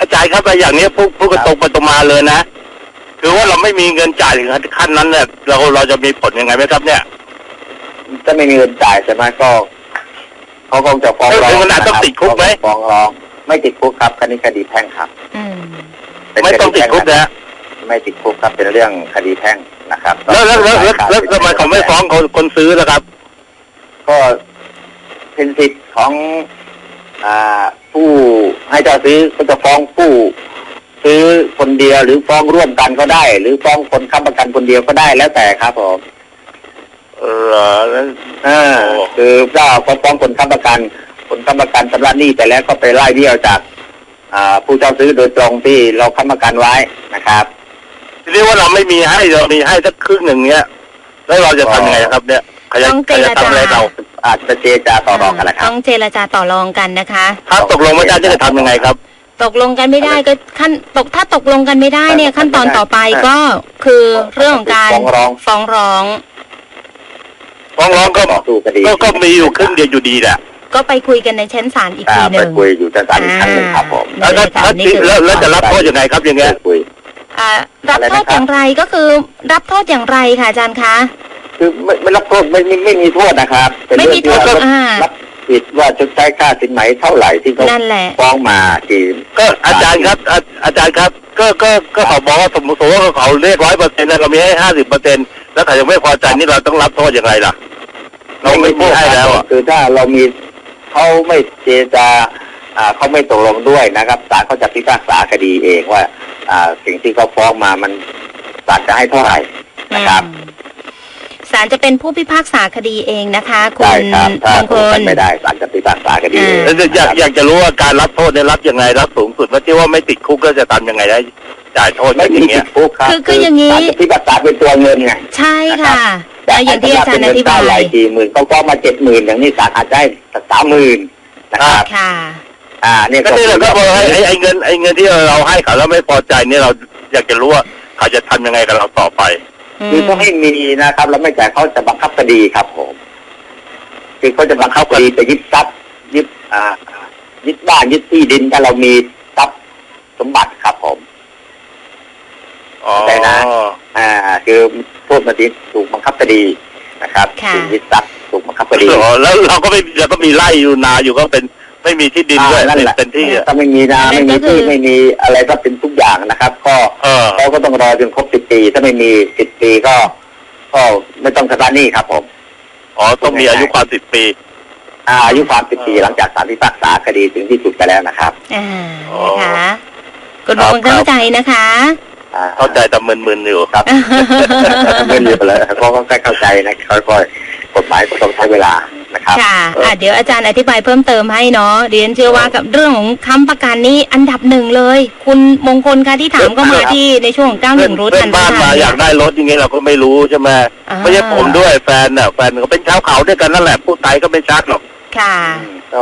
อาจารย์ครับไปอย่างเนี้ยพูดพูดกันตรงไปตรงมาเลยนะ คือว่าเราไม่มีเงินจ่ายถึงขั้นนั้นเนี่ยเราเราจะมีผลยังไงไหมครับเนี่ยถ้าไม่มีเงินจ่ายใช่ไหมก็เขาคงจะฟ้องร้องเอ้ยมันอาจต้องติดคุกไหมฟ้องร้องไม่ติดคุกครับคดีคดีแพ่งครับอืมเป็นไม่ต้องติดคุกนะไม่ติดคุกครับเป็นเรื่องคดีแพ่งนะครับ แล้วแล้วแล้วแล้วแล้วทำไมเขาไม่ฟ้องคนคนซื้อล่ะครับ ก็เป็นสิทธิ์ของอ่า ผู้ให้เจ้าซื้อก็จะฟ้องผู้ซื้อคนเดียวหรือฟ้องร่วมกันก็ได้ หรือฟ้องคนค้ำประกันคนเดียวก็ได้แล้วแต่ครับผมเออแล้วอ่าโอ้คือถ้าเขาฟ้องคนค้ำประกัน คนค้ำประกันชำระหนี้ไปแล้วก็ไปไล่เบี้ยวจากอ่าผู้เจ้าซื้อโดยตรงที่เราค้ำประกันไว้นะครับทีนี้ว่าเราไม่มีให้เรามีให้สักครึ่งหนึ่งเนี้ยแล้วเราจะทำยังไงครับเนี่ย ใครจะต้องใครจะทำอะไรเราอาจจะเจรจาต่อรองกันนะครับต้องเจรจาต่อรองกันนะคะ ถ้าตกลงไม่ได้จะทำยังไงครับ ตกลงกันไม่ได้ก็ขั้นตกถ้าตกลงกันไม่ได้เนี่ยไม่ได้ขั้นตอนต่อไปก็คือเรื่องของการฟ้องร้อง ฟ้องร้อง ฟ้องร้องก็ต่อสู้คดีก็ก็มีอยู่ครึ่งเดียวอยู่ดีแหละก็ไปคุยกันในชั้นศาลอีกอ่าทีหไปนึ่งคุยอยู่ชั้นศาลอีกครั้งหนึ่งครับผมอ่าแล้วถ้าถ้านี่คือแล้วแล้วจะรับโทษยังไงครับอย่างเงี้ยคุย อ่ารับอะไรโทนะษครับ อย่างไรก็คือ รับโทษอย่างไรค่ะอาจารย์คะ คือไม่ไม่รับโทษไม่ไม่ไม่มีโทษนะครับ เป็นไม่เรื่มีองโทที่ษว่าอ่า รับผิดว่าชดใช้ค่าสินไหมเท่าไหร่ที่เขานั่นแหละ ฟ้องมากี่ก็อาจารย์ครับอาอาจารย์ครับ ก็ก็ก็เขาบอกว่าสมมติว่าเขาเรียกร้อยเปอร์เซ็นต์เรามีให้ห้าสิบเปอร์เซ็นต์แล้วเขายังไม่พอใจนี่เราต้องรับโทษอย่างไรล่ะ เราไม่ไม่ให้แล้วอะคือถ้าเรามีเขาไม่เจรจาอ่าเขาไม่ตกลงด้วยนะครับศาลเขาจะพิพากษาคดีเองว่า อ่าสิ่งที่เขาฟ้องมามันศาลจะให้เท่าไหร่นะครับ อืม ศาลจะเป็นผู้พิพากษาคดีเองนะคะคุได้ณครับ ถ้ามงตคกลงกัลนไม่ได้ศาลจะพิพากษาคดีเองอ่าแล้วอยากอยากจะรู้ว่าการรับโทษเนี่ยรับยังไงรับสูงสุดว่าที่ว่าไม่ติดคุกก็จะทำยังไงได้จ่ายโทษไม่อมีย่างติเงี้ดยคุกครับคือคืออย่างนี้ศลจะพิพากษาเป็นตัวเงินไงใช่ค่ะแต่แล้วอย่างที่อาจารย์อธิบาเท่ไหร่ยกี่หมื่นเขาฟ้องมาเจ็ดหมื่นอย่างนี้ศาลอาจจะให้สามหมื่นนะครับค่ะ อ่าเนี่ยก็นี่แหละก็บอกให้ไอ้ไอ้เงินไอ้เงินที่เราให้เขาแล้วไม่พอใจเนี่ยเราอยากจะรู้ว่าเขาจะทำยังไงกับเราต่อไป คือเขาให้มีนะครับ แล้วไม่จ่ายเขาจะบังคับคดีครับผมคือเขาจะบังคับคดีไปยึดทรัพย์ยึดอ่ายึดบ้านยึดที่ดินถ้าเรามีทรัพย์สมบัติครับผมอ๋อได้นะอ่า คือโทษมาทีถูกบังคับคดีนะครับค่ะถูกยึดทรัพย์ถูกบังคับคดีอ๋อแล้วเราก็ไม่เราก็มีไร่อยู่นาอยู่ก็เป็น ไม่มีที่ดินด้วยอ่านั่นแหละเป็นที่อะถ้าไม่มีนาอันนั้ไม่นมีก็คืที่อไม่มีอะไรก็เป็นทุกอย่างนะครับ ก็เออเขาก็ต้องรอจนครบสิบปี ถ้าไม่มีสิบปีก็ ก็ไม่ต้องชำระหนี้ครับผมอ๋อต้องมีอายุความสิบปีอ่าอายุความสิบปีหลังจากศาลพิพากษาคดีถึงที่สุดไปแล้วนะครับอ่าอ๋อนะคะคุณครัมบงคลเข้าใจนะคะอ่าเข้าใจแต่มึนๆอยู่ครับไม่รีบไปเลยเพราะก็ใกล้เข้าใจนะค่อยๆกฎหมายก็ต้องใช้เวลา นะครับค่ะอะเดี๋ยวอาจารย์อธิบายเพิ่มเติมให้เนาะเรียนเชื่อว่ากับเรื่องของค้ำประกันนี่อันดับหนึ่งเลย คุณมงคลคะที่ถามก็มาที่ในช่วงของเก้าหเพื่อนนึ่งรู้เพื่ทัอนนบ้านมาอยากได้รถอย่างเงี้ยเราก็ไม่รู้ใช่ไหมอ่าไม่ใช่ผมด้วยแฟนน่ะแฟนเขาเป็นชาวเขาด้วยกันนั่นแหละพูดไทยก็ไม่ชัดหรอก ค่ะ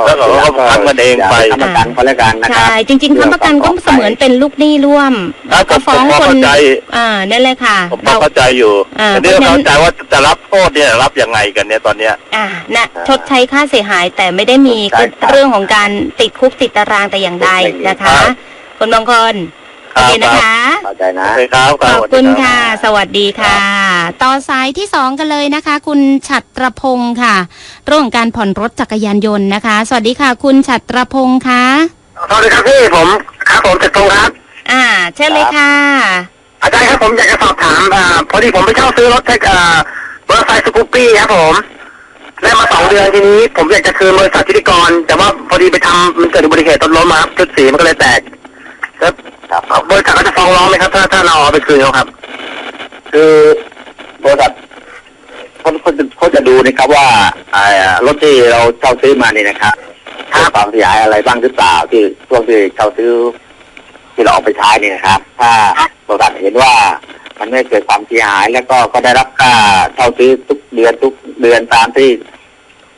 แล้วเราก็ทำกันเองไป ย่าทำประกันเขาแล้วกันนะครับ ใช่จริงๆค้ำประกันก็เสมือนเป็นลูกหนี้ร่วมครับผมก็ฟ้องผมคนเข้าใจ อ่านั่นเลยค่ะผมก็เรา เข้าใจอยู่อ่าแต่นี่เพราะฉะนั้น เข้าใจว่าจะรับโทษเนี่ยรับยังไงกันเนี่ยตอนเนี้ย อ่านะชดใช้ค่าเสียหายแต่ไม่ได้มีเรื่องของการติดคุกติดตารางแต่อย่างใดนะคะ คุณมงคล โอเคนะคะ เข้าใจนะโอเคครับขอบคุณสวัสดีรับค่ะ สวัสดีค่ะ ต่อสายที่สองกันเลยนะคะ คุณฉัตรพงศ์ค่ะเรื่องของการผ่อนรถจักรยานยนต์นะคะ สวัสดีค่ะ คุณฉัตรพงศ์ค่ะสวัสดีครับพี่ผมครับผมจะตรงครับ อ่าเชิญเลยค่ะ อาจารย์ครับผมอยากจะสอบถามอ่าพอดีผมไปเช่าซื้อรถเทคเอ่อมอเตอร์ไซค์สกูปปี้ครับผมได้มาสองเดือนทีนี้ผมอยากจะคืนบริษัทธิติกร แต่ว่าพอดีไปทำมันเกิดอุบัติเหตุรถล้มมาครับชุดสีมันก็เลยแตก แล้วครับบริษัทเขาจะฟ้องร้องไหมครับ ถ้าถ้าเราเอาไปคืนเขาครับ คือบริษัทเขาเขาจะเขาจะดูนะครับว่าอ่ารถที่เราเช่าซื้อมานี่นะครับเกิดความเสียหายอะไรบ้างหรือเปล่าที่ช่วงที่เช่าซื้อที่เราเอาไปใช้นี่นะครับ ถ้าบริษัทเห็นว่ามันไม่เกิดความเสียหายแล้วก็ก็ได้รับค่าเช่าซื้อทุกเดือนทุกเดือนตามที่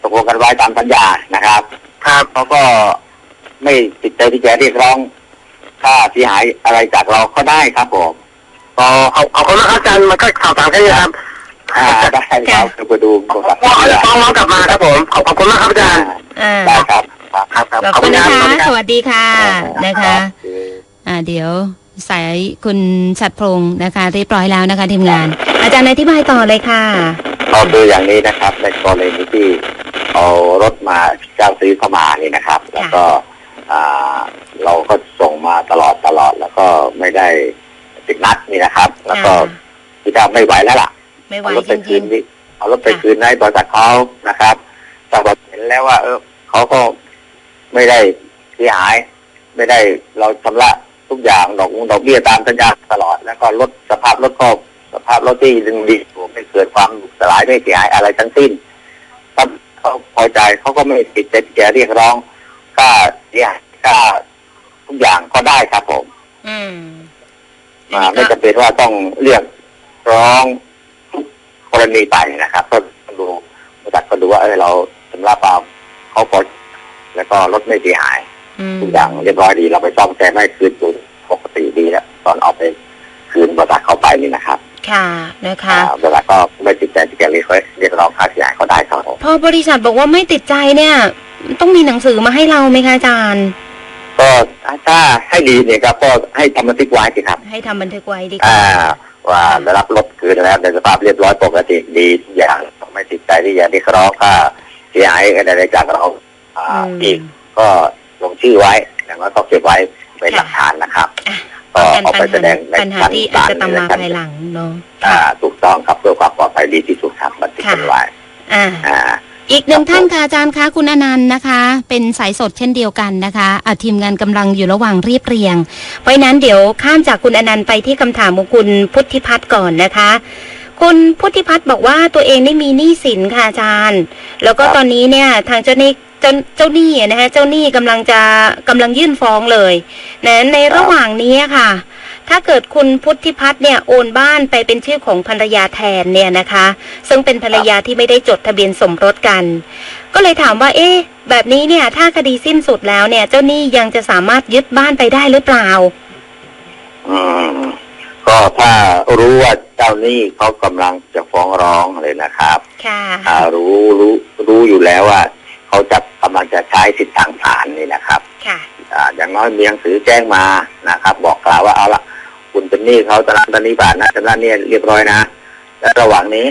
ตกลงกันไว้ตามสัญญานะครับ ครับ เขาก็ไม่ติดใจที่จะเรียกร้อง ค่าเสียหายอะไรจากเราก็ได้ครับผมอ๋อขอบขอบคุณมากครับอาจารย์มันก็สอบถามแค่นี้ครับอ่าได้ครับคือไปดูบริษัทว่าเขาจะฟ้องร้องกลับมาครับผมขอบขอบคุณมากครับอาจารย์อ่าได้ครับครับครับครับขอบคุณนะคะรับสวัสดีค่ะนะคะคือเดี๋ยวสายคุณชัดพงศ์นะคะ เรียบร้อยแล้วนะคะทีมงาน อาจารย์อธิบายต่อเลยค่ะก็คืออย่างนี้นะครับในกรณีที่เอารถมาเจ้าซื้อเข้ามานี่นะครับ แล้วก็อ่า เราก็ส่งมาตลอดตลอดแล้วก็ไม่ได้ติดนัดนี่นะครับ แล้วก็ค่ะคือถ้าไม่ไหวแล้วล่ะไม่ไหวเอารถจไปคืรินงนี่เอารถไปค่ะคืนให้บริษัทเขานะครับแต่พอเห็นแล้วว่า เออเขาก็ไม่ได้เสียหาย ไม่ได้เราชำระทุกอย่างดอกดอกเบี้ยตามสัญญาตลอด แล้วก็ลดสภาพรถก็สภาพรถที่ดึงดีไม่เกิดความสลายไม่เสียหายอะไรทั้งสิ้นถ้าเขาพอใจเขาก็ไม่ติดใจที่จะเรียกร้องค่าเสียหายค่า ทุกอย่างก็ได้ครับผมๆอืมอ่าอันไม่นี้ก็จำเป็นว่าต้องเรียกร้องทุกกรณีไปนะครับ ก็ดูบริษัทก็ดูว่าเออเราชำระเปล่าเขาพอแล้วก็รถไม่เสียหายอืมทุกอย่างเรียบร้อยดีเราไปซ่อมแซมให้คืนสู่ปกติดีแล้วตอนเอาไปคืนบริษัทเขาไปนี่นะครับ ค่ะนะคะอ่าบริษัทก็ไม่ติดใจที่จะเรียกเรียกร้องค่าเสียหายเขาได้ครับผมพอบริษัทบอกว่าไม่ติดใจเนี่ย ต้องมีหนังสือมาให้เราไหมคะอาจารย์ ก็ถ้าให้ดีเนี่ยครับก็ให้ทำบันทึกไว้สิครับ ให้ทำบันทึกไว้ดีกอ่าว่า ว่าได้รับรถคืนแล้วในสภาพเรียบร้อยปกติดีทุกอย่างไม่ติดใจที่จะเรียกร้องค่าเสียหายอะไรจากเราอ่าอืมอีกก็ลงชื่อไว้อย่างน้อยก็เก็บไว้เป็นหลักฐานนะครับอะก็กันเอาไปปัญแสดหางในปัญหาชั้นที่ศาอาจลจะตามมาในชั้นภายหลังเนาะอ่าค่ะถูกต้องครับเพื่อความปลอดภัยดีที่สุดครับบันทึกค่ะกันไว้อ่า อ่า อีกหนึ่งท่านค่ะอาจารย์คะคุณอนันต์นะคะ เป็นสายสดเช่นเดียวกันนะคะอะทีมงานกำลังอยู่ระหว่างเรียบเรียง เพราะนั้นเดี๋ยวข้ามจากคุณอนันต์ไปที่คำถามของคุณพุทธิพัฒน์ก่อนนะคะ คุณพุทธิพัฒน์บอกว่าตัวเองได้มีหนี้สินค่ะอาจารย์ แล้วก็ตอนนี้เนี่ยทางเจ้าหนี้เจ้าเจ้าหนี้นะคะเจ้าหนี้กำลังจะกำลังยื่นฟ้องเลยนะในระหว่างนี้ค่ะ ถ้าเกิดคุณพุทธิพัฒน์เนี่ยโอนบ้านไปเป็นชื่อของภรรยาแทนเนี่ยนะคะ ซึ่งเป็นภรรยาที่ไม่ได้จดทะเบียนสมรสกัน ก็เลยถามว่า เอ๊ะ แบบนี้เนี่ย ถ้าคดีสิ้นสุดแล้วเนี่ย เจ้าหนี้ยังจะสามารถยึดบ้านไปได้หรือเปล่า อืม ก็ถ้ารู้ว่าเจ้าหนี้เขากำลังจะฟ้องร้องเลยนะครับ ค่ะอ่ารู้รู้รู้อยู่แล้วว่าเขาจะกำลังจะใช้สิทธิทางศาลนี่นะครับ ค่ะอ่าอย่างน้อยมีหนังสือแจ้งมานะครับ บอกกล่าวว่าเอาละ คุณเป็นหนี้เขาตอนนั้นตอนนี้บาทนะตอนนั้นเนี่ยเรียบร้อยนะ และระหว่างนี้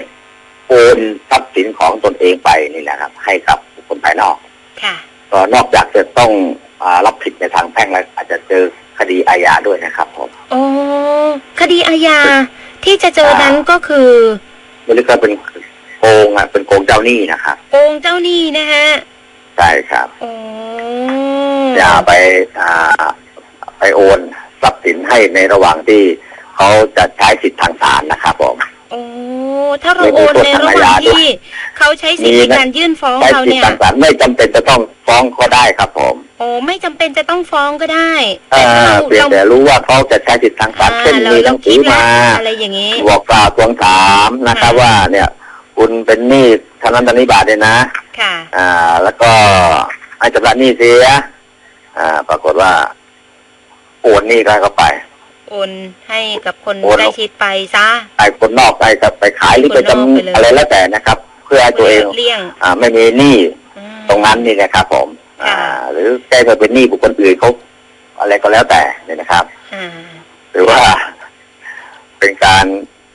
โอนทรัพย์สินของตนเองไปนี่แหละครับ ให้กับบุคคลภายนอกค่ะก็นอกจากจะต้องอารับผิดในทางแพ่งแล้วอาจจะเจอคดีอาญาด้วยนะครับผมโอ้คดีอาญาที่จะเจอนั้นก็คือมันเรียกว่าเป็นโกงอะเป็นโกงเจ้าหนี้นะครับโกงเจ้าหนี้นะฮะใช่ครับโอ้อย่าไปอ่าไปโอน ทรัพย์สินให้ในระหว่างที่เขาจะใช้สิทธิทางศาลนะครับผมโอ้ถ้าเราโอนในระหว่างที่เขาใช้สิทธิในการยื่นฟ้องใช้เราสิทธิเนี่ยทางศาลไม่จำเป็นจะต้องฟ้องก็ได้ครับผมโอ้ไม่จำเป็นจะต้องฟ้องก็ได้เอ่แต่ถ้าอเราเพียงเราแต่รู้ว่าเขาจะใช้สิทธิทางศาลเช่นอ่าเรามีหเรานังสืคิอดแล้วมาอะไรอย่างนี้บอกกล่าวทวงถามนะครับค่ะว่าเนี่ย คุณเป็นหนี้เท่านั้นตอนนี้บาทเนี่ยนะ ค่ะ อ่า แล้วก็ให้ชำระหนี้เสีย อ่า ปรากฏว่า โอนหนี้ก็เข้าไป โอนให้กับคนโอน ใกล้ชิดไปซะ ไอ้คนนอกไปกับไปขายหรือไปคนนอกไปเลยจำอะไรแล้วแต่นะครับ เพื่อให้ตัวเองเลี่ยงอ่าไม่มีหนี้อืม ตรงนั้นนี่นะครับ ผม ค่ะ อ่า หรือแก้ไปเป็นหนี้บุคคลอื่นเขาอะไรก็แล้วแต่เนี่ยนะครับ อ่าหรือว่าเป็นการ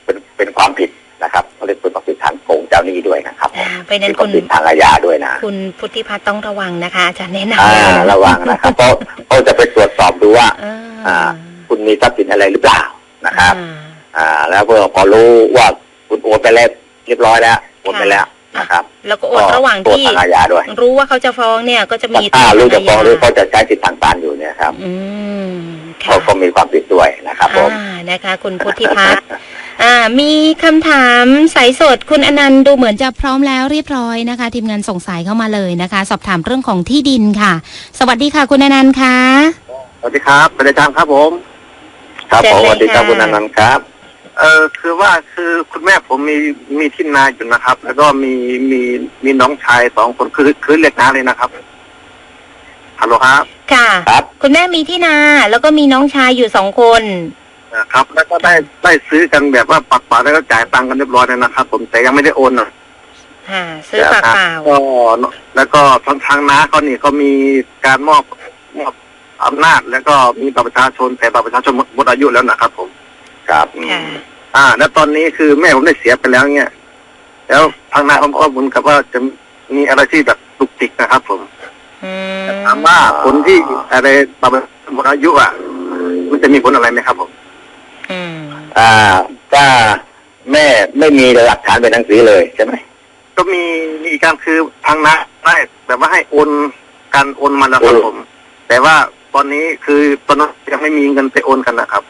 เป็นเป็นความผิดนะครับเขาเรียกเป็นความผิดฐานโกงเจ้าหนี้ด้วยนะครับผมอ่าเพราะฉะนั้เป็นนคคุวามณผิดทางอาญาด้วยนะ คุณพุทธิพัฒน์ต้องระวังนะคะอาจารย์แนะนำอ่า ระวังนะครับเพราะเขาจะไปตรวจสอบ ดูว่าอ่า อ่า คุณมีทรัพย์สินอะไรหรือเปล่านะครับอ่าอ่า แล้วเพื่อพอรู้ว่าคุณโอนไปแล้วเรียบร้อยแล้วโอนไปแล้วนะครับ แล้วก็โอนระหว่างตรวจที่ทางอาญาด้วย รู้ว่าเขาจะฟ้องเนี่ย ก็จะมีถ้ารู้จะฟ้องหรือทเขาจะใช้สิทธิทางศาลอยู่เนี่ยครับ อืมเขาค่ะก็มีความผิดด้วยนะครับผมอ่านะคะ คุณพุทธิพัฒน์อ่า มีคำถามสายสดคุณอนันต์ดูเหมือนจะพร้อมแล้วเรียบร้อยนะคะ ทีมงานส่งสายเข้ามาเลยนะคะ สอบถามเรื่องของที่ดินค่ะ สวัสดีค่ะ คุณอนันต์ค่ะส วัสดีครับเป็นอาจารย์ครับผม ครับเชิผญมเลยสวัสดีครับค่ะคุณอนันต์ครับ เออคือว่าคือคุณแม่ผมมีมีที่นาอยู่นะครับ แล้วก็มีมีมีน้องชายสองคนคือคือเรียกน้าเลยนะครับฮัลโหลครับ ค่ะครับ คุณแม่มีที่นา แล้วก็มีน้องชายอยู่สองคนเอ่อครับ แล้วก็ได้ได้ซื้อกันแบบว่าปักปากแล้วก็จ่ายตังค์กันเรียบร้อยแล้วนะครับ ผมแต่ยังไม่ได้โอนนะค่ะซื้อปากเปล่าก็แล้วก็ทางทางน้าเขานี่เขามีการมอบมอบ อำนาจ แล้วก็มีบัตรประชาชนแต่บัตรประชาชนหมดหมดอายุแล้วนะครับ ผมครับอืมค่ะอ่า แล้วตอนนี้คือแม่ผมได้เสียไปแล้วเนี่ยแล้วทางนายผมก็เหมือนกับว่าจะมีอะไรที่แบบตุกติกนะครับ ผมอืมถามว่าผลที่อะไรบัตรประชาชนหมดอายุอะมันจะมีผลอะไรไหมครับ ผมอืมอ่าถ้าแม่ไม่มีหลักฐานเป็นหนังสือเลยใช่ไหมก็มีมีอีกการคือทางนะได้แบบว่าให้โอนการโอนมาแล้วครับผม แต่ว่า ตอนนี้คือตอนนั้นยังไม่มีเงินไปโอนกันนะครับ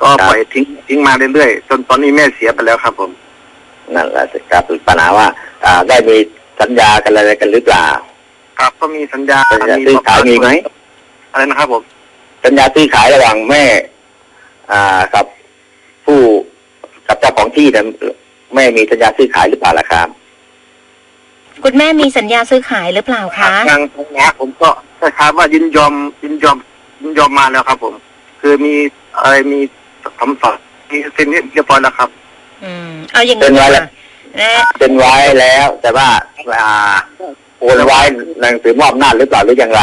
ก็ปล่อยทิ้งทิ้งมาเรื่อยๆจนตอนนี้แม่เสียไปแล้วครับ ผมนั่นแหละสิครับปัญหาว่า อ่าได้มีสัญญากันอะไรกันหรือเปล่า ครับก็มีสัญญาสัญญาซื้อขายมีไหมอะไรนะครับผมสัญญาซื้อขายระหว่างแม่ อ่ากับผู้กับเจ้าของที่นะแม่มีสัญญาซื้อขายหรือเปล่าล่ะครับ คุณแม่มีสัญญาซื้อขายหรือเปล่าคะทางทางนะผมก็ คล้ายๆว่ายินยอมยินยอมยินยอมมาแล้วครับ ผม คือมีอะไรมีคำสั่งมีเซ็นเรียบร้อยแล้วครับ อืม เอาอย่างเป็นี้นไว้ดีกแล้วว่านะเป็นไว้แล้ว แต่ว่าอ่าโอนไว้หนังสือมอบอำนาจหรือเปล่าหรืออย่างไร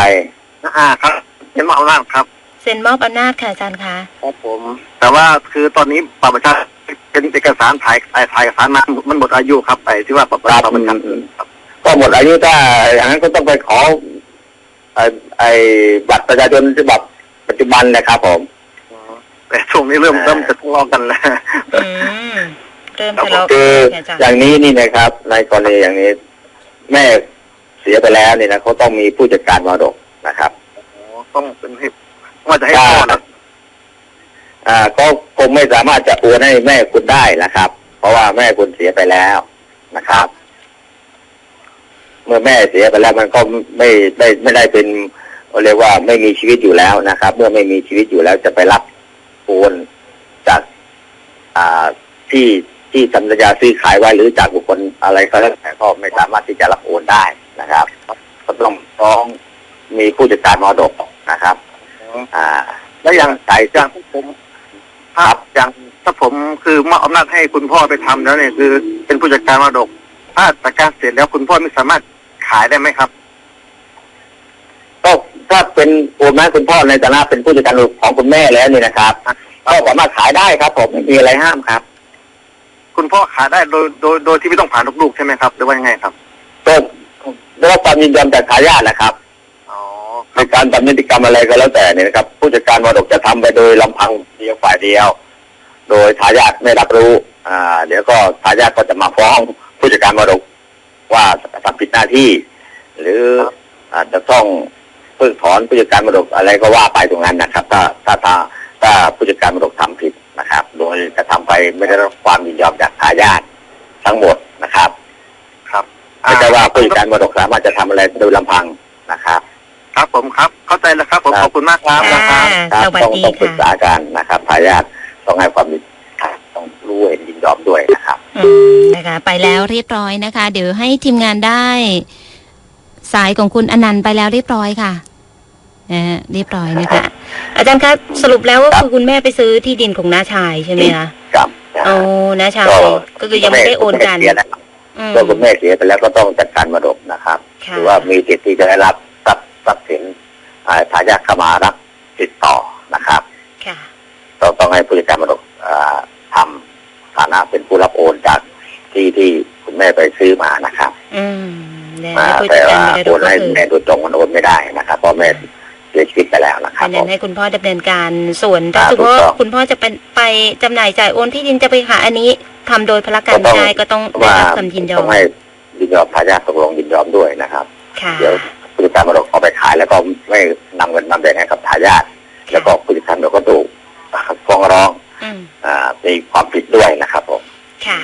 อ่าครับเป็นมอบอำนาจครับเซ็นมอบอำนาจค่ะอาจารย์คะครับผม แต่ว่าคือตอนนี้บัตรประชาชนเป็นเอกสารถ่ายถ่ายถ่ายเอกสารมามันหมดอายุครับไปที่ว่าบัตรประชาชนครับก็หมดอายุถ้าอย่างนั้นก็ต้องไปขอ ไอ้ไอ้บัตรประชาชนฉบับปัจจุบันนะครับผม แต่ช่วงนี้เริ่มเริ่มจะทะเลาะกันแล้วอืมเริ่มทะเลาะคือกันอาจารย์อย่างนี้นี่นะครับ ในกรณีอย่างนี้ แม่เสียไปแล้วเนี่ยนะเขาต้องมีผู้จัดการมรดกนะครับต้องเป็นให้ว่าจะให้ถ้าพ่อนะอ่า ก็คงไม่สามารถจะโอนให้แม่คุณได้นะครับ เพราะว่าแม่คุณเสียไปแล้วนะครับ เมื่อแม่เสียไปแล้วมันก็ไม่ไม่ไม่ได้เป็นเรียกว่าไม่มีชีวิตอยู่แล้วนะครับ เมื่อไม่มีชีวิตอยู่แล้วจะไปรับโอนจากอ่าที่ที่สัญญาซื้อขายไว้หรือจากบุคคลอะไรก็แล้วแต่ก็ไม่สามารถที่จะรับโอนได้นะครับก็ต้องต้องมีผู้จัดการมรดกนะครับ อ่า แล้วย่างใช่อย่างผมถ้าอย่างถ้าผมคือมอบอำนาจให้คุณพ่อไปทำแล้วเนี่ยคือ เป็นผู้จัดการมรดกถ้าจัดการเสร็จแล้วคุณพ่อไม่สามารถ ขายได้ไหมครับ ก็ถ้าเป็นโอนมาให้คุณพ่อในฐานะเป็นผู้จัดการมรดกของคุณแม่แล้วนี่นะครับก็สามารถขายได้ครับ ผมไม่มีอะไรห้ามครับ คุณพ่อขายได้โดยโดยโดยที่ไม่ต้องผ่านลูกๆใช่ไหมครับหรือว่ายังไงครับก็ได้รับความยินยอมจากทายาทนะครับอ๋อในการทำนิติกรรมอะไรก็แล้วแต่เนี่ยนะครับ ผู้จัดการมรดกจะทำไปโดยลำพังเดียวฝ่ายเดียว โดยทายาทไม่รับรู้ อ่า เดี๋ยวก็ทายาทก็จะมาฟ้องผู้จัดการมรดก ว่าทำผิดหน้าที่ หรืออาจจะต้องเพิกถอนผู้จัดการมรดกอะไรก็ว่าไปตรงนั้นนะครับ ถ้าถ้าถ้าถ้าผู้จัดการมรดกทำผิดนะครับ โดยกระทำไปไม่ได้รับความยินยอมจากทายาททั้งหมดนะครับ ครับไม่ใช่ว่าผู้จัดการมรดกสามารถจะทำอะไรโดยลำพังนะครับ ครับผมครับ เข้าใจแล้วครับผมครับขอบคุณมากครับนะคอ่ารับครับสวัสต้องดีต้องปรึกค่ะษากันนะครับทายาทต้องให้ความยินต้อง รู้เห็นยินยอมด้วยนะครับอืมนะคะไปแล้วเรียบร้อยนะคะ เดี๋ยวให้ทีมงานได้ สายของคุณอนันต์ไปแล้วเรียบร้อยค่ะนะฮะเรียบร้อยนะคะ อาจารย์คะสรุปแล้วก็คือคุณแม่ไปซื้อที่ดินของน้าชายใช่ไหมคะครับโอ้น้าชายก็คือยังไม่ได้โอนกันคุณแม่เสียแล้วอืมก็คุณแม่เสียไปแล้วก็ต้องจัดการมรดกนะครับค่ะ หรือว่ามีสิทธิ์ที่จะได้รับทรัพย์ทรัพย์สินอ่าทายาทเข้ามารับติดต่อนะครับ ค่ะ ต้องต้องให้ผู้จัดการมรดกอ่าทำ ฐานะเป็นผู้รับโอนจากที่ที่คุณแม่ไปซื้อมานะครับอืมนะอ่าผู้จัแต่ดการว่ามรดโอกนก็ให้คือแม่โดยตรงมันโอนไม่ได้นะครับเพราะแม่เสียชีวิตไปแล้วนะครัอับนผนั้นมให้คุณพ่อดำเนินการส่วนถ้าอ่าสมมติว่าถูกต้องคุณพ่อจะเป็นไปจำหน่ายจ่ายโอนที่ดินจะไปหาอันนี้ทำโดยพละการก็ต้องไม่ได้ก็ต้องได้ว่ารับคำยินยอต้มองให้ยินยอมทายาทตกลงยินยอมด้วยนะครับค่ะเดี๋ยวผู้จัดการมรดกเอาไปขายแล้วก็ไม่นำเงินมาแบ่งให้กับทายาทแล้วก็ผู้จัดการมรดกก็ถูกฟ้องร้องอื มอ่ามีความผิดด้วยนะครับผมค่ะ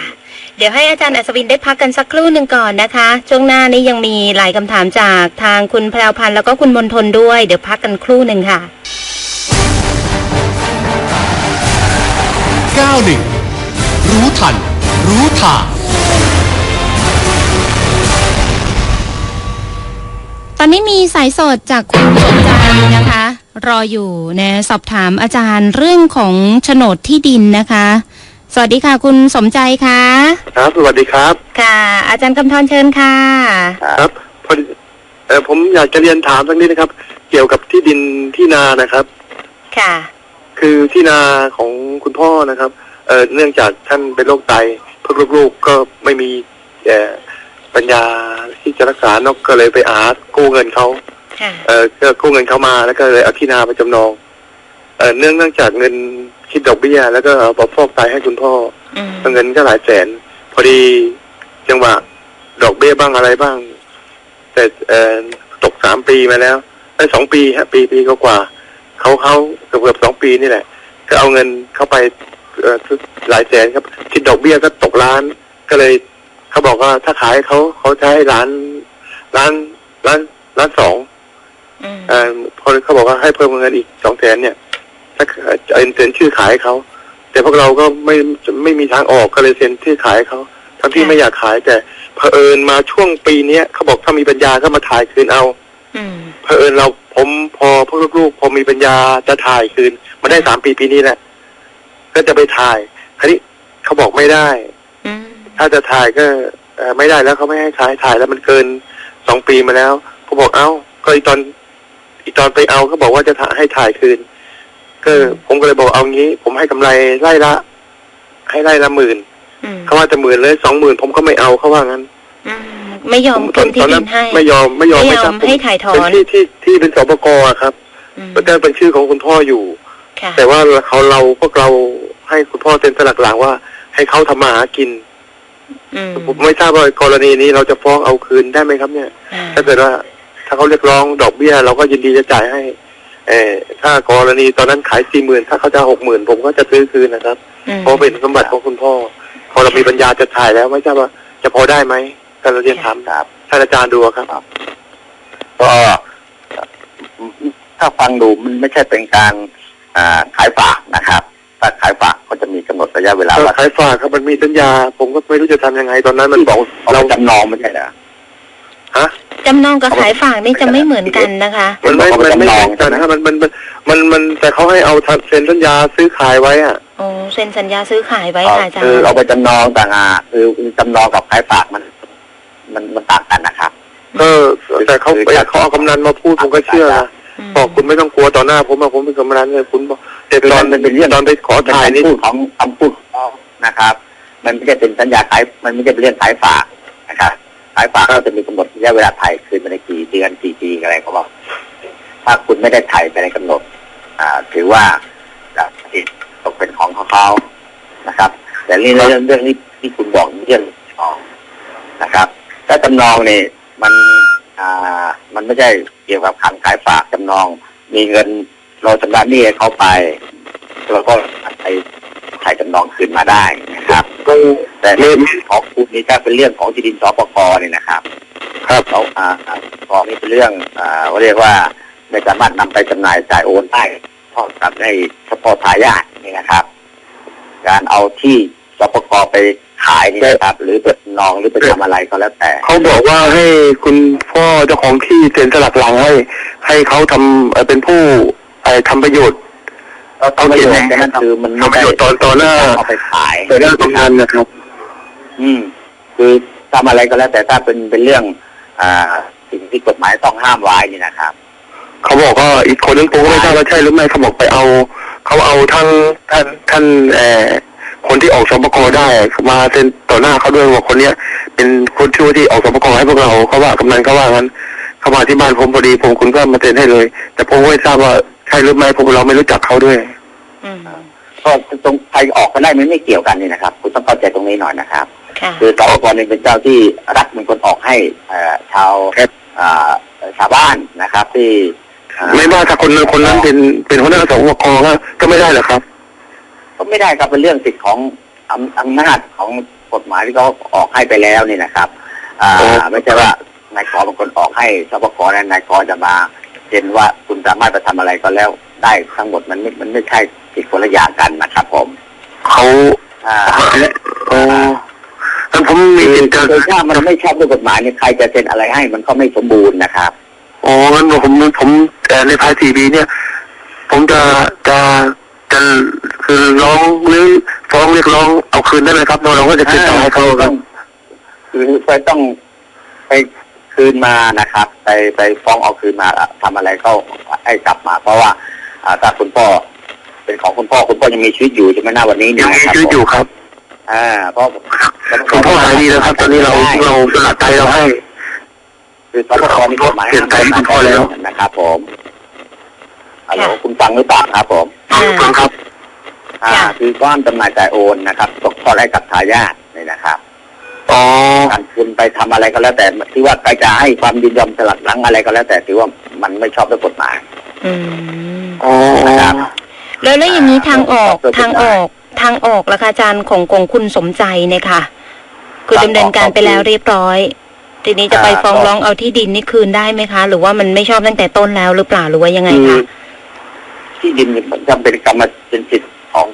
เดี๋ยวให้อาจารย์อัศวินได้พักกันสักครู่หนึ่งก่อนนะคะ ช่วงหน้านี้ยังมีหลายคำถามจากทางคุณแพรวพันธ์แล้วก็คุณมนทนด้วย เดี๋ยวพักกันครู่หนึ่งค่ะ 91 รู้ทัน รู้ทางตอนนี้มีสายสดจากคุณสมใจนะคะ รออยู่นะสอบถามอาจารย์เรื่องของโฉนดที่ดินนะคะ สวัสดีค่ะ คุณสมใจค่ะครับสวัสดีครับ ค่ะ อาจารย์กำธรเชิญค่ะ ครับพอดีเออผมอยากจะเรียนถามสักนิดนะครับ เกี่ยวกับที่ดินที่นานะครับ ค่ะ คือที่นาของคุณพ่อนะครับเอ่อเนื่องจากท่านเป็นโรคไตพวกลูกๆก็ไม่มีเอ่อปัญญาที่จะรักษานกก็เลยไปอากู้เงินเขาค่ะ เอ่อก็กู้เงินเขามาแล้วก็เลยเอาที่นาไปจำนองเอ่อเนื่องเนื่องจากเงินคิดดอกเบี้ย แล้วก็เอาไปฟอกไตให้คุณพ่ออืมเงินก็หลายแสน พอดีจังหวะดอกเบี้ยบ้างอะไรบ้าง แต่เอ่อตกสามปีมาแล้วได้สองปีฮะปีปีกว่าๆเขาเขาเกือบเกือบสองปีนี่แหละ ก็เอาเงินเข้าไปเอ่อหลายแสนครับ คิดดอกเบี้ยก็ตกล้าน ก็เลยเขาบอกว่าถ้าขายเขาเขาจะให้ล้านล้านล้านล้านสอง อืมเอ่อพอเขาบอกว่าให้เพิ่มเงินอีกสองแสนเนี่ย ถ้าเอ่อเซ็นชื่อขายให้เขา แต่พวกเราก็ไม่ไม่มีทางออกก็เลยเซ็นชื่อขายให้เขาทั้งที่ไม่อยากขายแต่เผอิญมาช่วงปีเนี้ยเขาบอกถ้ามีปัญญาก็มาถ่ายคืนเอาอืมเผอิญเราผมพอพวกลูกๆพอมีปัญญาจะถ่ายคืนมาได้สามปีปีนี้แหละก็จะไปถ่ายคราวนี้เขาบอกไม่ได้อืมถ้าจะถ่ายก็เอ่อไม่ได้แล้วเขาไม่ให้ถ่ายถ่ายแล้วมันเกินสองปีมาแล้วเขาบอกเอ้าก็อีตอน อีตอนไปเอาเขาบอกว่าจะถ่ายให้ถ่ายคืน ก็ผมก็เลยบอกเอางี้ ผมให้กำไรไล่ละ ให้ไล่ละหมื่นอืมเขาว่าจะหมื่นเลยสองหมื่นผมก็ไม่เอาเขาว่างั้นอืมไม่ยอมผคืนที่ตอนดินั้นนให้ไม่ยอมไม่ยอมไม่ยอมทราบผให้ถ่ายถอนเป็นที่ที่ที่เป็นสปกอะครับอืมแล้วก็เป็นชื่อของคุณพ่ออยู่ค่ะแต่ว่าเขาเราพวกเราให้คุณพ่อเซ็นสลักหลังว่า ให้เขาทำมาหากินอืมผมไม่ทราบว่ากรณีนี้เราจะฟ้องเอาคืนได้ไหมครับ เนี่ยอ่าถ้าเกิดว่า ถ้าเขาเรียกร้องดอกเบี้ย เราก็ยินดีจะจ่ายให้ เออถ้ากรณีตอนนั้นขายสี่หมื่นถ้าเขาจะหกหมื่นผมก็จะซื้อคืนนะครับอืมเพราะเป็นสมบัติของคุณพ่อ พอเรามีปัญญาจะถ่ายแล้วไม่ทราบว่าจะพอได้ไหมก็เราเรียนถามครับท่านอาจารย์ดูครับ ก็ถ้าฟังดูมันไม่ใช่เป็นการอ่าขายฝากนะครับ ถ้าขายฝากก็จะมีกำหนดระยะเวลาถ้าว่าขายฝากครับมันมีสัญญา ผมก็ไม่รู้จะทำยังไงตอนนั้นมันที่บอกเราจำนองไม่ใช่เหรอฮะ จำนองกับขายฝากนี่จะไม่เหมือนกันนะคะ มันไม่เขามันไม่จำลองเหมือนกันนะครับมันมันมันมันมันแต่เขาให้เอาเซ็นสัญญาซื้อขายไว้อะโอ้เซ็นสัญญาซื้อขายไว้ค่ะอาจารคือย์เราไปจำนองต่างหากคือจำนองกับขายฝากมัน มันมันต่างกันนะครับเออแต่เขาเขาเอากำนันมาพูดผมก็เชื่อนะมบอกคุณไม่ต้องกลัวต่อหน้าผมอะผมเป็นกำนันเลยคุณบอกแต่คือตอมันนเป็นเรื่องตอนไปขอถ่ายนี่คำพูดของคำพูดของเขานะครับ มันไม่ใช่เป็นสัญญาขายมันไม่ใช่เป็นเรื่องขายฝากนะครับ ขายฝากก็จะมีกำหนดระยะเวลาถ่ายคืนภายในกี่เดือนกี่ปีอะไรเขาบอกถ้าคุณไม่ได้ถ่ายภายในกำหนด อ่า ถือว่าติดตกเป็นของของเขานะครับ แต่เรื่องเรื่องเรื่องนี้ที่คุณบอกเรื่องของนะครับถ้าจำนองเนี่ยมันอ่ามันไม่ใช่เกี่ยวกับการขายฝากจำนอง มีเงินเราชำระหนี้ให้เขาไปเราก็ไปถ่ายจำนองคืนมาได้นะ ครับก็แต่เรื่องของคุณนี่ถ้าเป็นเรื่องของที่ดินสปกเนี่ยนะครับ ครับเขาอ่าอ่ากองนี่เป็นเรื่องอ่าเขาเรียกว่าไม่สามารถนำไปจำหน่ายจ่ายโอนได้เท่ากับในเฉพาะทายาทนี่นะครับ การเอาที่สปกไปขายนี่นะครับ หรือไปนองหรือไปทำอะไรก็แล้วแต่ เขาบอกว่าให้คุณพ่อเจ้าของที่เซ็นสลักหลังให้ ให้เขาทำเอ่อเป็นผู้เอ่อทำประโยชน์ เราทำประโยชน์นั่นคือมันไม่ทำประได้โยชน์ตอนตอนหน้าเอาไปขายต่อหน้ากำนันนะครับ อืม คือทำอะไรก็แล้ว แต่ถ้าเป็นเป็นเรื่อง อ่า สิ่งที่กฎหมายต้องห้ามไว้นี่นะครับ เขาบอกว่าอีกคนนึงผมก็ไม่ทราบว่าใช่หรือไม่เขาบอกไปเอา เขาเอาทั้งท่านท่านเอ่อคนที่ออกสปกได้มาเซ็นต่อหน้าเขาด้วยว่าคนเนี้ย เป็นคนชื่อที่ออกสปกให้พวกเราเขาว่ากำนันเขาว่างั้นเขามาที่บ้านผมพอดีผมคุณก็มาเซ็นให้เลย แต่ผมก็ไม่ทราบว่า ใช่หรือไม่ผมเราไม่รู้จักเขาด้วยอืม ก็ตรงใครออกก็ได้มันไม่เกี่ยวกันนี่นะครับ คุณต้องเข้าใจตรงนี้หน่อยนะครับ ค่ะ คือสปกรเป็นเจ้าที่รัฐเป็นคนออกให้เอ่อชาวครับอ่าชาวบ้านนะครับ ที่อ่ไม่ว่าถ้าคนนั้นคนนั้นเป็นเป็นหัวหน้าสปกก็ก็ไม่ได้เหรอครับ ก็ไม่ได้ครับเป็นเรื่องสิทธิ์ของอำอำนาจของกฎหมายที่เขาออกให้ไปแล้วนี่นะครับอ่าโอ้ ไม่ใช่ว่านายกบางคนออกให้สปกรนั้นนายกจะมา เซ็นว่าคุณสามารถไปทำอะไรก็แล้วได้ทั้งหมดมันไม่มันไม่ใช่ผิดคนละอย่างกันนะครับ ผมเขาอ่าโอ้งั้นผมมีเหตุการณ์โดยถ้ามันไม่ชอบด้วยกฎหมายเนี่ยใครจะเซ็นอะไรให้มันก็ไม่สมบูรณ์นะครับอ๋องั้นผมผมเอ่อในภายสี่ปีเนี่ย ผมจะจะจะคือร้องหรือฟ้องเรียกร้องเอาคืนได้ไหมครับเราก็จะติดต่อให้เขาครับคือไปต้องไป คืนมานะครับ ไปไปฟ้องเอาคืนมาอะทำอะไรก็ให้กลับมา เพราะว่าอ่าถ้าคุณพ่อเป็นของคุณพ่อคุณพ่อยังมีชีวิตอยู่ใช่ไหมหน้าวันนี้เนี่ยังมีนะครับชีวิตอยู่ครับ อ่าเพราะคุณพ่อหายดีแล้วครับ ตอนนี้เราเราสลัดไตเราให้ คือสปคนี่กฎหมายเปลี่ยนใจให้คุณพ่อแล้วนะครับ ผมฮัลโหลคุณฟังหรือเปล่าครับ ผมอ่าฟังครับ อ่าค่ะคือก้อนจำหน่ายจ่ายโอนนะครับตกทอดให้กับทายาทนี่นะครับ อ๋อการคุณไปทำอะไรก็แล้วแต่ที่ว่าใครจะให้ความยินยอมสลัดหลังอะไรก็แล้ว แต่ถือว่ามันไม่ชอบด้วยกฎหมายอืมอ๋อนะครับแล้วแล้วอย่างนี้ทางออกอ่าทางออกทางออกละคะอาจารย์ของของคุณสมใจเนี่ยค่ะ คือดำเนินการไปแล้วเรียบร้อย ทีนี้จะไปฟ้องร้องเอาที่ดินนี่คืนได้ไหมคะ หรือว่ามันไม่ชอบตั้งแต่ต้นแล้วหรือเปล่าหรือว่ายังไงคือคะที่ดินเนี่ยมันจำเป็นกรรมเป็นสิทธิ์ของ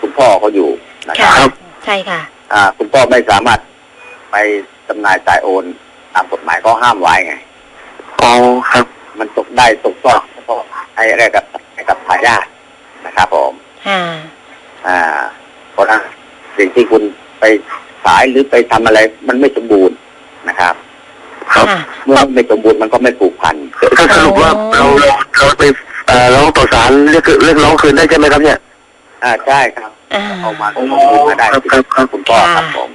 คุณพ่อเขาอยู่นะคค่ะรับ ใช่ค่ะ อ่า คุณพ่อไม่สามารถ ไปจำหน่ายจ่ายโอน ตามกฎหมายก็ห้ามไว้ไง อ๋อครับ มันตกได้ตกทอดก็ให้อะไรกับให้กับทายาทนะครับผมค่ะ อ่าเพราะฉะนั้นสิ่งที่คุณไปขายหรือไปทำอะไร มันไม่สมบูรณ์นะครับ ครับค่ะ เมื่อไม่สมบูรณ์มันก็ไม่ผูกพันก็สรุปว่าเราเราเราไปเอ่อร้องต่อศาลเรียกเรียกร้องคืนได้ใช่ไหมครับเนี่ย อ่าใช่ครับอ่า เอามาก็คืนมาได้ครับครับครับ คุณพ่อครับผม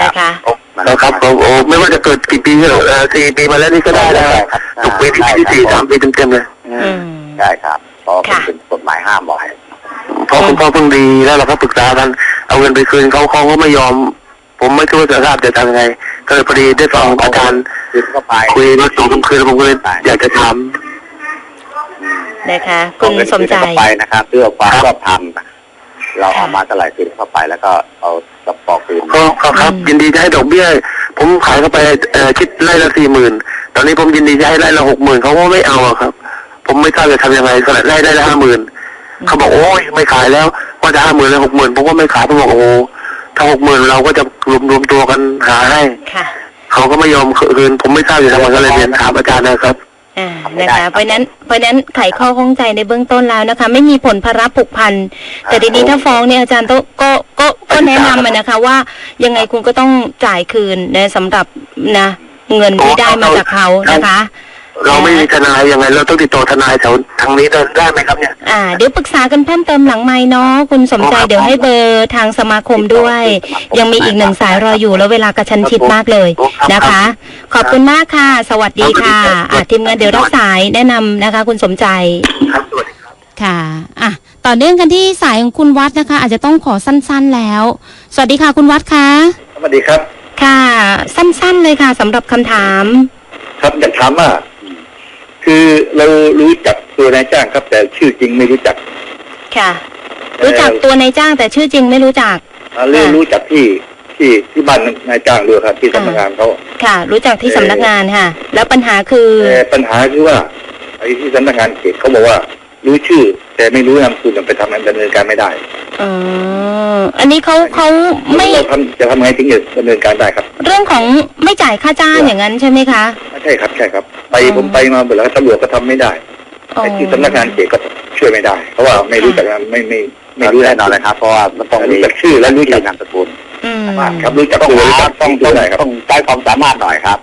นะคะ มันแล้วครับผมโอ้ไม่ว่าจะเกิดกี่ปีก็เถอะเอ่อสี่ปีมาแล้วนี่ก็ได้แล้วครับตกปีที่ปีที่สี่สามปีเต็มๆเลยอือืมมใช่ครับเพราะค่ะ เป็นกฎหมายห้ามไว้เพราะคุณพ่อเพิ่งดีแล้วเราก็ปรึกษากันเอาเงินไปคืนเขาเขาก็ไม่ยอม ผมไม่รู้จะทราบจะทำยังไงก็เลยพอดีได้ฟังอาจารย์คืนเข้าไปคุยมาสองสามคืนแล้วผมก็เลยอยากจะถาม นะคะ คุณสมใจ เอาเงินคืนเข้าไปนะครับเพื่อความครับชอบธรรมเราเอามาเท่าไหร่คืนเข้าไปแล้วก็เอา กระปอกคืนก็ก็ครับอืมยินดีจะให้ดอกเบี้ย ผมขายเข้าไปเอ่อคิดไร่ละสี่หมื่นตอนนี้ผมยินดีจะให้ไร่ละหกหมื่นเขาก็ไม่เอาอะครับ ผมไม่ทราบจะทำยังไงก็เลยไร่ไร่ละห้าหมื่นเขาบอกโอ้ยไม่ขายแล้วว่าจะห้าหมื่นเลยหกหมื่นผมก็ไม่ขายผมบอกโอ้โหถ้าหกหมื่นเราก็จะรวมรวมตัวกันหาให้ค่ะเขาก็ไม่ยอมคืนผมไม่ทราบจะทำยังไงก็เลยเรียนถามอาจารย์นะครับ อ่านะคะเพราะฉะนั้นเพราะฉะนั้นไขข้อข้องใจในเบื้องต้นแล้วนะคะ ไม่มีผลภาระผูกพันแต่ทีนี้ถ้าฟ้องเนี่ยอาจารย์ต้องก็ ก็ก็แนะนำอะนะคะว่ายังไงคุณก็ต้องจ่ายคืนนะสำหรับนะ เงินที่ได้มาจากเขานะคะ เราไม่มีทนายยังไง เราต้องติดต่อทนายแถวทางนี้ได้ได้ไหมครับเนี่ย อ่าเดี๋ยวปรึกษากันเพิ่มเติมหลังไม้เนาะคุณสมใจอ๋อครับเดี๋ยวให้เบอร์ทางสมาคมด้วย ยังมีอีกหนึ่งสายรออยู่แล้วเวลากระชั้นชิดมากเลยนะคะ ขอบคุณมากค่ะ สวัสดีค่ะอ่าทีมงานเดี๋ยวรับสายแนะนำนะคะ คุณสมใจ ครับสวัสดี ครับค่ะ อะ ต่อเนื่องกันที่สายของคุณวัดนะคะ อาจจะต้องขอสั้นๆแล้ว สวัสดีค่ะคุณวัดคะสวัสดีครับ ค่ะ สั้นๆเลยค่ะสำหรับคำถาม ครับอยากถามว่า คือเรารู้จักตัวนายจ้างครับ แต่ชื่อจริงไม่รู้จัก ค่ะ รู้จักตัวนายจ้างแต่ชื่อจริงไม่รู้จักอ่าเรื่องค่ะรู้จักที่ที่ที่บ้านนายจ้างด้วยครับที่สำนักงานเขาค่ะ รู้จักที่สำนักงานค่ะ แล้วปัญหาคือแต่ปัญหาคือว่าไอ้ที่สำนักงานเขตเขาบอกว่า รู้ชื่อ แต่ไม่รู้นามสกุลไปทำงานดำเนินการไม่ได้อ๋ออันนี้เขาเขาไม่เราทำจะทำไงถึงจะดำเนินการได้ครับ เรื่องของไม่จ่ายค่าจ้างอย่างนั้นใช่ไหมคะใช่ครับใช่ครับ ไปอ๋อผมไปมาหมดแล้วตำรวจก็ทำไม่ได้อ๋อไอ้ที่สำนักงานเขตก็ช่วยไม่ได้ เพราะว่าไม่รู้จักกันไม่ไม่ไม่รู้แน่นอนเลยครับเพราะว่ามันต้องรู้จักชื่อและรู้จักนามสกุลอืมครับรู้จักตัวรู้จักต้องต้องต้องใช้ความสามารถหน่อยครับ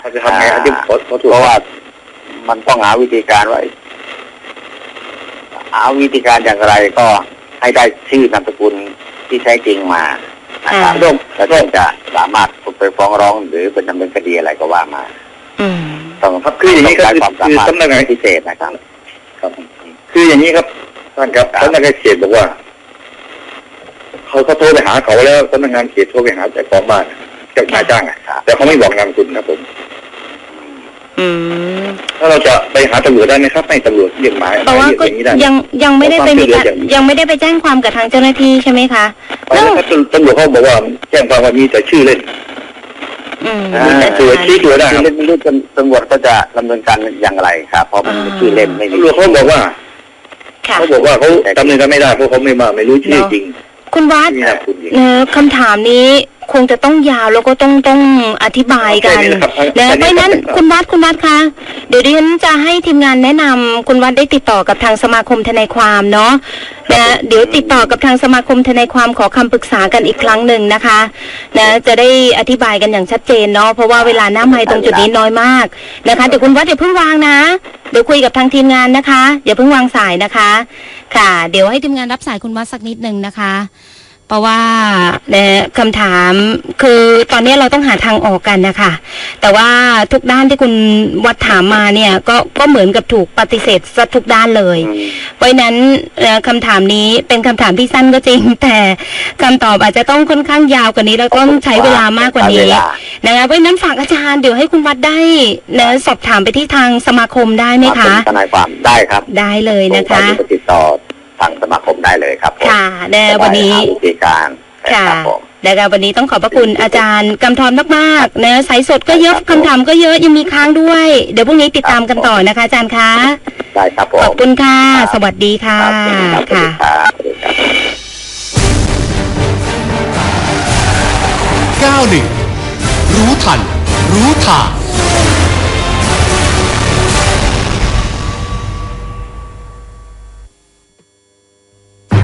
เขาจะทำไงครับที่ขอขอถูกเพราะว่ามันต้องหาวิธีการว่า หาวิธีการอย่างไรก็ให้ได้ชื่อนามสกุลที่แท้จริงมานะครับอ่าแล้วก็จะสามารถไปฟ้องร้องหรือเป็นดำเนินคดีอะไรก็ว่ามาอืมต้องครับคืออย่างนี้ครับคือสำนักงานพิเศษนะครับครับ คืออย่างนี้ครับท่านครับสำนักงานเขตบอกว่าเขาเขาโทรไปหาเขาแล้วสำนักงานเขตโทรไปหาเจ้าของบ้านเจ้านายจ้างอะแต่เขาไม่บอกนามสกุลครับผม อืมถ้าเราจะไปหาตำรวจได้ไหมครับ ให้ตำรวจเรียกหมายหแต่มายว่าเรียกก็อย่างนี้ได้ยังยังไม่ได้ไปมีการขอความช่วยเหลืออย่างยังไม่ได้ไปแจ้งความกับทางเจ้าหน้าที่ใช่ไหมคะไปแล้วครับตำรวจเขาบอกว่าแจ้งความว่ามีแต่ชื่อเล่นอืมแต่ตัวชี้ตัวได้ครับไม่รู้ตำรวจก็จะดำเนินการอย่างไรครับเพราะมันมีชื่อเล่นไม่มีตำรวจเขาบอกว่าค่ะเขาบอกว่าเขาดำเนินการไม่ได้เพราะเขาไม่มาไม่รู้ชื่อจริง คุณวัดนี่แหละคุณหญิงเนอะคำถามนี้คงจะต้องยาวแล้วก็ต้องต้องอธิบายกันแค่นี้นะครับนะแค่นี้ เพราะฉะนั้นครับคุณวัดคุณวัดคะเดี๋ยวดิฉันจะให้ทีมงานแนะนำคุณวัดได้ติดต่อกับทางสมาคมทนายความเนาะนะเดี๋ยวติดต่อกับทางสมาคมทนายความขอคำปรึกษากันอีกครั้งหนึ่งนะคะนะจะได้อธิบายกันอย่างชัดเจนเนาะเพราะว่าเวลาหน้าไม้ตรงจุดนี้น้อยมากนะคะเดี๋ยวคุณวัดอย่าเพิ่งวางนะ เดี๋ยวคุยกับทางทีมงานนะคะอย่าเพิ่งวางสายนะคะ ค่ะ เดี๋ยวให้ทีมงานรับสายคุณวัดสักนิดหนึ่งนะคะ เพราะว่าเนี่ยคำถามคือตอนนี้เราต้องหาทางออกกันนะคะ แต่ว่าทุกด้านที่คุณวัดถามมาเนี่ยก็ก็เหมือนกับถูกปฏิเสธซะทุกด้านเลยอืมเพราะฉะนั้นเอ่อคำถามนี้เป็นคำถามที่สั้นก็จริง แต่คำตอบอาจจะต้องค่อนข้างยาวกว่านี้แล้วต้องใช้เวลามากกว่านี้ใช้เวลานะคะเพราะฉะนั้นฝากอาจารย์เดี๋ยวให้คุณวัดได้นะสอบถามไปที่ทางสมาคมได้ไหมคะทนายความได้ครับ ได้เลยนะคะผมก็ติดต่อ ทางสมาคมได้เลยครับผมค่ะในวันนี้จะได้หาวิธีการค่ะรับผมนะคะวันนี้ต้องขอบพระคุณอาจารย์กำธรมากๆนะสายสดก็เยอะคำถามก็เยอะยังมีค้างด้วย เดี๋ยวพรุ่งนี้ติดตามกันต่อนะคะ อาจารย์คะได้ครับผมขอบคุณค่ะครับสวัสดีค่ะครับสวัสดีค่ะครับสวัสดีครับ91รู้ทัน รู้ทาง